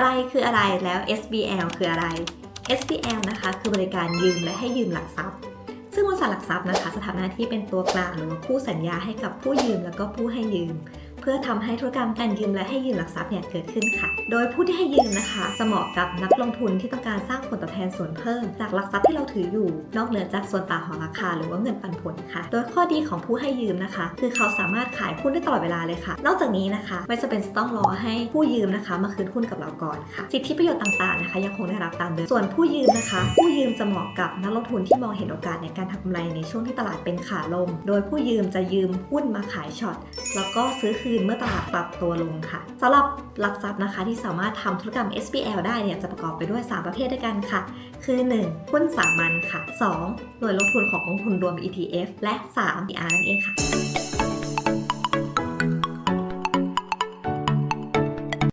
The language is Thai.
อะไรคืออะไรแล้ว SBL คืออะไร SBL นะคะ คือบริการยืมและให้ยืมหลักทรัพย์ ซึ่งบริษัทหลักทรัพย์นะคะจะทำหน้าที่เป็นตัวกลางหรือว่าคู่สัญญาให้กับผู้ยืมแล้วก็ผู้ให้ยืม เพื่อทำให้ธุรกรรมการยืมและให้ยืมหลักทรัพย์เนี่ยเกิดขึ้นค่ะ โดยผู้ที่ให้ยืมนะคะจะเหมาะกับนักลงทุนที่ต้องการสร้างผลตอบแทนส่วนเพิ่ม จากหลักทรัพย์ที่เราถืออยู่ นอกเหนือจากส่วนต่างของราคา หรือว่าเงินปันผลค่ะ โดยข้อดีของผู้ให้ยืมนะคะ คือเขาสามารถขายหุ้นได้ตลอดเวลาเลยค่ะ นอกจากนี้นะคะ ไม่จำเป็นจะต้องรอให้ผู้ยืมนะคะมาคืนหุ้นกับเราก่อนค่ะ สิทธิประโยชน์ต่างๆนะคะ ยังคงได้รับตามเดิม ส่วนผู้ยืมนะคะ ผู้ยืมจะเหมาะกับนักลงทุนที่มองเห็นโอกาสในการทำกำไรในช่วงที่ตลาดเป็นขาลง โดยผู้ยืมจะยืมหุ้นมาขายช็อตแล้วก็ซื้อคืนเมื่อตลาดปรับตัวลงค่ะสำหรับหลักทรัพย์นะคะที่สามารถทำธุรกรรม SBL ได้เนี่ยจะประกอบไปด้วย 3 ประเภทด้วยกันค่ะ คือ 1. หุ้นสามัญค่ะ 2. หน่วยลงทุนของกองทุนรวม ETF และ 3. PR นั่นเองค่ะ